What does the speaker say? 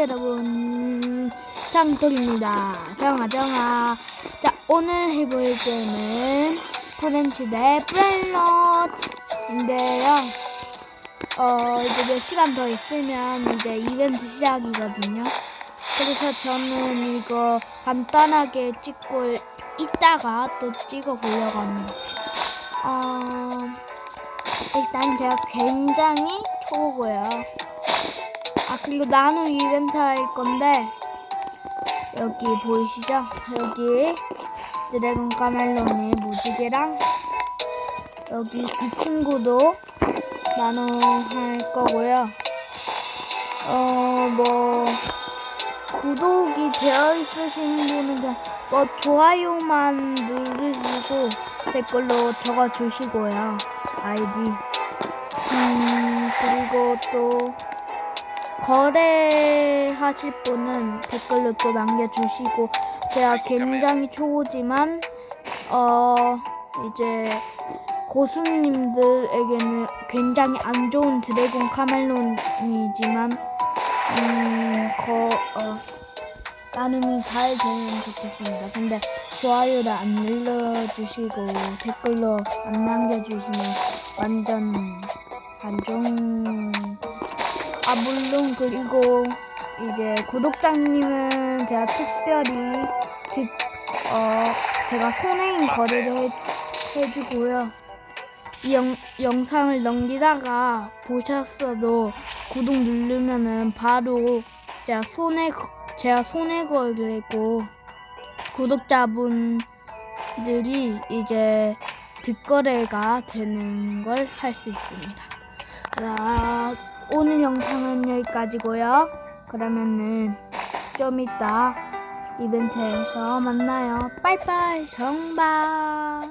여러분. 장돌입니다. 정아 정아. 자 오늘 해볼 게임은 프렌치 대 플레이넛인데요. 어 이제 몇 시간 더 있으면 이제 이벤트 시작이거든요. 그래서 저는 이거 간단하게 찍고 이따가 또 찍어 보려고 합니다. 어 일단 제가 굉장히 초보고요. 아 그리고 나눔 이벤트 할 건데 여기 보이시죠? 여기 드래곤 카멜론의 무지개랑 여기 이 친구도 나눔할 거고요. 어 뭐 구독이 되어 있으신 분은 그냥 뭐 좋아요만 누르시고 댓글로 적어 주시고요 아이디 음 그리고 또 거래하실 분은 댓글로 또 남겨주시고 제가 굉장히 초보지만 어 이제 고수님들에게는 굉장히 안 좋은 드래곤 카멜론이지만 음거 어, 나눔이 잘 되면 좋겠습니다. 근데 좋아요를 안 눌러주시고 댓글로 안 남겨주시면 완전 안 좋은 아 물론 그리고 이제 구독자님은 제가 특별히 즉, 어 제가 손해인 거래를 해, 해주고요. 이 영, 영상을 넘기다가 보셨어도 구독 누르면은 바로 제가 손해 제가 손해 걸고 구독자분들이 이제 뒷거래가 되는 걸 할 수 있습니다. 자, 오늘 영상은 여기까지고요. 그러면은 좀 이따 이벤트에서 만나요. 빠이빠이 정바.